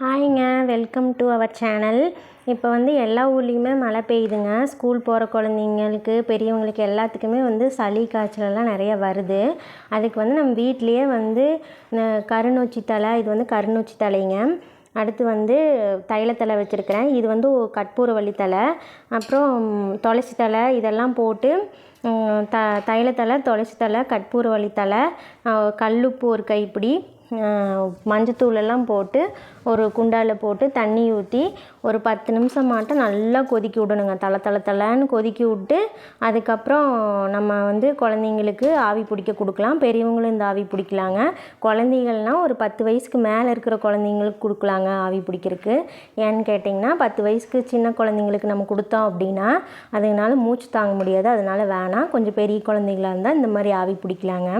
ஹாய்ங்க welcome to our channel. இப்போ வந்து எல்லா ஊர்லேயுமே மழை பெய்யுதுங்க. ஸ்கூல் போகிற குழந்தைங்களுக்கு பெரியவங்களுக்கு எல்லாத்துக்குமே வந்து சளி காய்ச்சலெல்லாம் நிறைய வருது. அதுக்கு வந்து நம்ம வீட்டிலையே வந்து கருநொச்சி தழை இது வந்து கருணூச்சி தலைங்க அடுத்து வந்து தைலத்தழை வச்சுருக்கிறேன். இது வந்து கற்பூரவள்ளி தழை. அப்புறம் துளசி தழை இதெல்லாம் போட்டு த தைலத்தழை துளசி தழை கற்பூரவள்ளி தழை கல்லுப்பு ஒரு கைப்பிடி மஞ்சத்தூளெல்லாம் போட்டு ஒரு குண்டாவில் போட்டு தண்ணி ஊற்றி ஒரு பத்து நிமிஷம் மாட்டம் நல்லா கொதிக்க விடணுங்க. தலை தலை தலைன்னு கொதிக்க விட்டு அதுக்கப்புறம் நம்ம வந்து குழந்தைங்களுக்கு ஆவி பிடிக்க கொடுக்கலாம். பெரியவங்களும் இந்த ஆவி பிடிக்கலாங்க. குழந்தைகள்னால் ஒரு பத்து வயசுக்கு மேலே இருக்கிற குழந்தைங்களுக்கு கொடுக்கலாங்க ஆவி பிடிக்கிறதுக்கு. ஏன்னு கேட்டிங்கன்னா பத்து வயசுக்கு சின்ன குழந்தைங்களுக்கு நம்ம கொடுத்தோம் அப்படின்னா அதுனால மூச்சு தாங்க முடியாது. அதனால் வேணாம். கொஞ்சம் பெரிய குழந்தைங்களாக இருந்தால் இந்த மாதிரி ஆவி பிடிக்கலாங்க.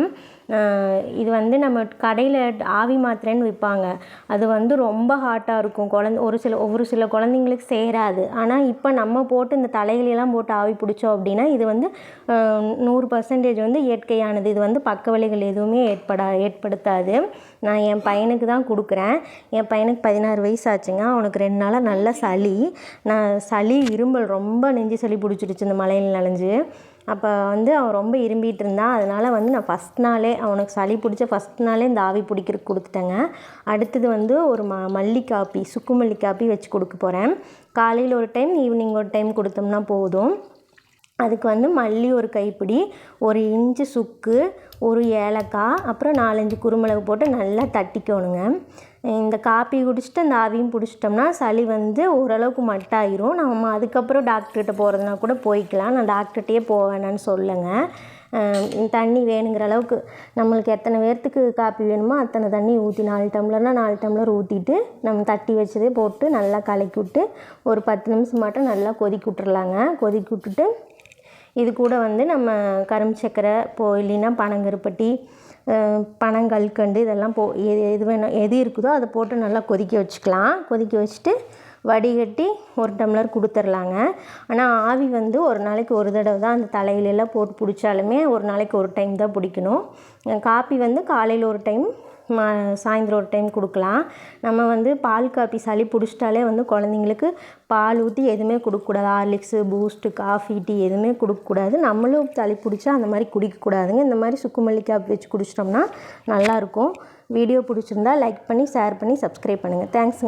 இது வந்து நம்ம கடையில் ஆவி மாத்திரைன்னு விற்பாங்க அது வந்து ரொம்ப ஹாட்டாக இருக்கும். குழந்த ஒரு சில ஒவ்வொரு சில குழந்தைங்களுக்கு சேராது. ஆனால் இப்போ நம்ம போட்டு இந்த தலைகளெல்லாம் போட்டு ஆவி பிடிச்சோம் அப்படின்னா இது வந்து நூறு பர்சன்டேஜ் வந்து இயற்கையானது. இது வந்து பக்க விளைவுகள் எதுவுமே ஏற்படா ஏற்படுத்தாது. நான் என் பையனுக்கு தான் கொடுக்குறேன். என் பையனுக்கு பதினாறு வயசு ஆச்சுங்க. அவனுக்கு ரெண்டு நாளாக நல்ல சளி. நான் சளி இரும்பல் ரொம்ப நெஞ்சு சளி பிடிச்சிருச்சு இந்த மழையில் நனைஞ்சு. அப்போ வந்து அவன் ரொம்ப இரும்பிகிட்டு இருந்தான் அதனால் வந்து நான் ஃபஸ்ட் நாளே அவனுக்கு சளி பிடிச்ச ஃபஸ்ட் நாளே இந்த ஆவி பிடிக்கிறதுக்கு கொடுத்துட்டேங்க. அடுத்தது வந்து ஒரு ம மல்லி காப்பி சுக்கு மல்லி காப்பி வச்சு கொடுக்க போகிறேன் காலையில் ஒரு டைம் ஈவினிங் ஒரு டைம் கொடுத்தோம்னா போதும். அதுக்கு வந்து மல்லி ஒரு கைப்பிடி ஒரு இஞ்சி சுக்கு ஒரு ஏலக்காய் அப்புறம் நாலஞ்சு குருமிளகு போட்டு நல்லா தட்டிக்கணுங்க. இந்த காப்பி குடிச்சிட்டு அந்த ஆவியும் பிடிச்சிட்டோம்னா சளி வந்து ஓரளவுக்கு மட்டாயிரும். நம்ம அதுக்கப்புறம் டாக்டர்கிட்ட போகிறதுனா கூட போய்க்கலாம். நான் டாக்டர்கிட்டயே போக வேணான்னு சொல்லுங்கள் தண்ணி வேணுங்கிற அளவுக்கு நம்மளுக்கு எத்தனை பேர்த்துக்கு காப்பி வேணுமோ அத்தனை தண்ணி ஊற்றி நாலு டம்ளர்னால் நாலு டம்ளர் ஊற்றிட்டு நம்ம தட்டி வச்சதே போட்டு நல்லா கலக்கி விட்டு ஒரு பத்து நிமிஷம் மட்டும் நல்லா கொதிக்க விட்டுறலாங்க. கொதிக்க விட்டுட்டு இது கூட வந்து நம்ம கரும்பு சக்கரை போ இல்லைன்னா பனங்கருப்பட்டி பனங்கல்கண்டு இதெல்லாம் போ எது எது வேணும் எது இருக்குதோ அதை போட்டு நல்லா கொதிக்க வச்சுக்கலாம். கொதிக்க வச்சுட்டு வடிகட்டி ஒரு டம்ளர் கொடுத்துர்லாங்க. ஆனால் ஆவி வந்து ஒரு நாளைக்கு ஒரு தடவை தான் அந்த தலையிலெல்லாம் போட்டு பிடிச்சாலுமே ஒரு நாளைக்கு ஒரு டைம் தான் பிடிக்கணும். காப்பி வந்து காலையில் ஒரு டைம் மா சாயந்தரம் ஒரு டைம் கொடுக்கலாம். நம்ம வந்து பால் காப்பி சளி பிடிச்சிட்டாலே வந்து குழந்தைங்களுக்கு பால் ஊற்றி எதுவுமே கொடுக்கக்கூடாது ஹார்லிக்ஸு பூஸ்ட்டு காஃபி டீ எதுவுமே கொடுக்கக்கூடாது நம்மளும் சளி பிடிச்சா அந்த மாதிரி குடிக்கக்கூடாதுங்க இந்த மாதிரி சுக்குமல்லி காப்பி வச்சு குடிச்சிட்டோம்னா நல்லாயிருக்கும் வீடியோ பிடிச்சிருந்தா லைக் பண்ணி ஷேர் பண்ணி சப்ஸ்கிரைப் பண்ணுங்கள் தேங்க்ஸுங்க.